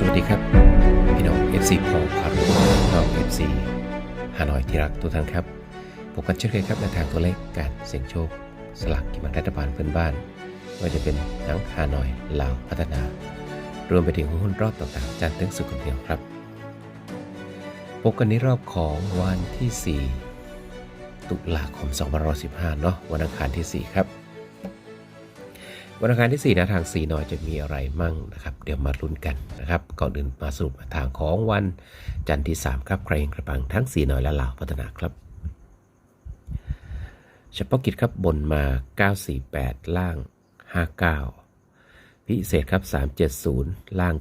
สวัสดีครับ พี่น้อง FC พอพารุน้อง FC ฮานอยที่รักทุกท่านครับพบกันเช่นเคยครับในทางตัวเลขการเสี่ยงโชค สลากกินแบ่งรัฐบาลเพื่อนบ้านไม่ว่าจะเป็นทั้งฮานอยลาวพัฒนา รวมไปถึงหุ้นรอบต่างๆจันทร์ถึงสุขคนเดียวครับพบกันในรอบของวันที่ 4 ตุลาคม 2515 เนาะวันอังคารที่ 4 ครับ วันอังคารที่ 4 นะทางสีนอยจะมีอะไรมั่งนะครับ เดี๋ยวมาลุ้นกันนะครับ ก่อนอื่นมาสรุปทางของวันจันทร์ที่ 3 ครับใครเองกระปังทั้งสีนอยและเหล่าพัฒนาครับ เฉพาะกิจครับบนมา 948 ล่าง 59 พิเศษครับ 370 ล่าง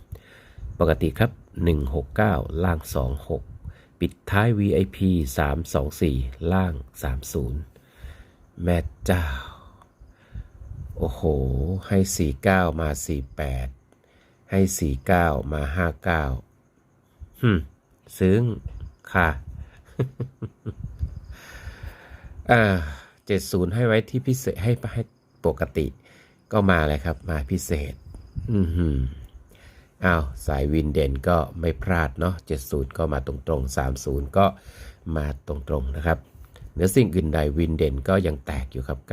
73 ปกติครับ 169 ล่าง 26 ปิดท้าย VIP 324 ล่าง 30 แม่เจ้า โอ้โห ให้ 49 มา 48 ให้ 49 มา 59ฮึซึ้ง ค่ะ อ่า70 ให้ไว้ที่พิเศษให้ให้ปกติ ก็มาเลยครับ มาพิเศษ อือหืออ้าว สายวินเด่นก็ไม่พลาดเนาะ70 ก็มาตรงๆ 30 ก็มาตรงๆ นะครับเหนือสิ่งอื่นใดวินเด่นก็ยังแตกอยู่ครับ 948เ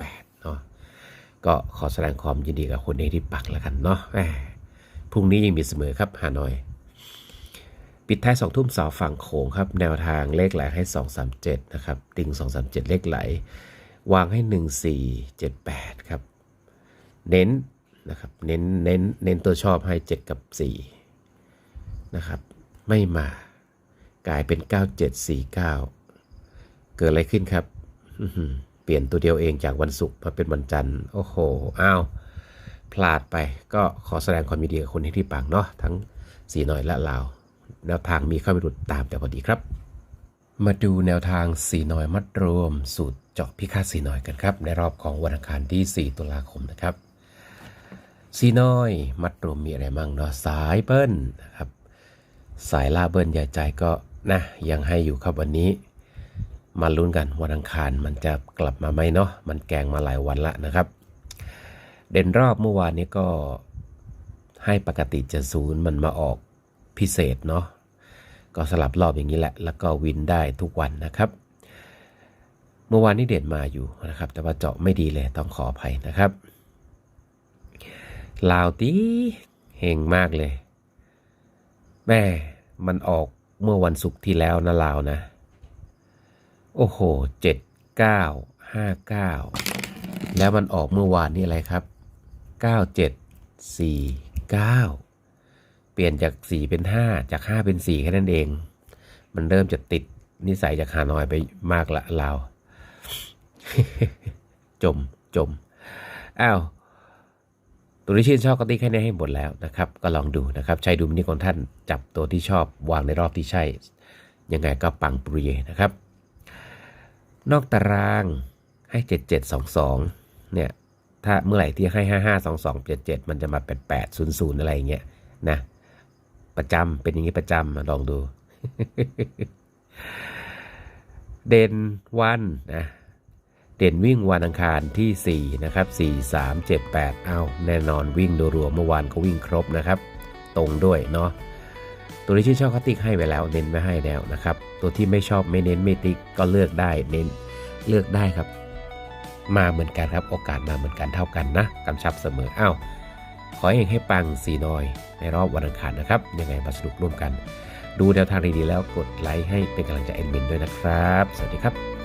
นาะ ก็ขอแสดงความยินดีกับคนเอที่ปักแล้วกันเนาะพรุ่งนี้ยังมีเสมอครับฮานอย ปิดท้ายสองทุ่มสอฝั่งโขงครับ แนวทางเลขไหลให้ 237 นะครับ ติง 237 เลขไหล วางให้ 1478 ครับ เน้นนะครับ เน้น เน้น เน้นตัวชอบให้ 7 กับ 4 นะครับ ไม่มากลายเป็น 9749 เกิดอะไรขึ้นครับ เปลี่ยนตัวเดียวเองจากวันศุกร์มาเป็นวันจันทร์โอ้โหอ้าวพลาดไปก็ขอแสดงความยินดีกับคนที่ที่ปังเนาะทั้งสีหน้อยและลาวแนวทางมีเข้าไปหลุดตามแต่พอดีครับ มาดูแนวทางสีหน้อยมัดรวม สูตรเจาะพิฆาตสีหน้อยกันครับ ในรอบของวันอังคารที่ 4 ตุลาคมนะครับสีน้อย มัดรวมมีอะไรมั่งเนาะสายเบิ้ลนะครับสายลาเบิ้ลใหญ่ใจก็นะยังให้อยู่ครับวันนี้ มาลุ้นกันวันอังคารมันจะกลับมาไหมเนาะมันแกงมาหลายวันละนะครับ เด่นรอบเมื่อวานนี้ก็ให้ปกติจะศูนย์มันมาออกพิเศษเนาะก็สลับรอบอย่างนี้แหละ แล้วก็วินได้ทุกวันนะครับ เมื่อวานนี้เด่นมาอยู่นะครับ แต่ว่าเจาะไม่ดีเลยต้องขออภัยนะครับ ลาวตีเฮงมากเลย แม่มันออกเมื่อวันศุกร์ที่แล้วนะลาวนะ โอ้โหเจ็ดเก้าห้าเก้าแล้วมันออกเมื่อวานนี่อะไรครับเก้าเจ็ดสี่เก้าเปลี่ยนจากสี่เป็นห้าจากห้าเป็นสี่แค่นั้นเอง มันเริ่มจะติดนิสัยจากฮานอยไปมากละลาจมจมอ้าวตัวที่ชื่นชอบก็ติ๊กให้ในให้หมดแล้วนะครับ ก็ลองดูนะครับใช้ดุลพินิของท่านจับตัวที่ชอบวางในรอบที่ใช่ ยังไงก็ปังปรีนะครับ นอกตารางให้ 7722 เนี่ย ถ้าเมื่อไหร่ที่ให้ 5522 77 มันจะมา 8800 อะไรอย่างเงี้ยนะ ประจำเป็นอย่างนี้ประจำมาลองดู เด่นวันนะเด่นวิ่งวันอังคารที่ 4 นะครับ 4 3 7 8 เอาแน่นอนวิ่งโดยรวมเมื่อวานก็วิ่งครบนะครับ ตรงด้วยเนาะ ตัวที่ชื่นชอบเขาติ๊กให้ไปแล้ว เน้นไม่ให้แล้วนะครับ ตัวที่ไม่ชอบไม่เน้นไม่ติ๊กก็เลือกได้เน้นเลือกได้ครับ มาเหมือนกันครับโอกาสมาเหมือนกันเท่ากันนะกำชับเสมออ้าวขอเองให้ปังสีน้อย ในรอบวันอังคารนะครับ ยังไงมาสนุกร่วมกัน ดูแนวทางดีๆแล้วกดไลค์ให้เป็นกำลังใจเอดมินด้วยนะครับ สวัสดีครับ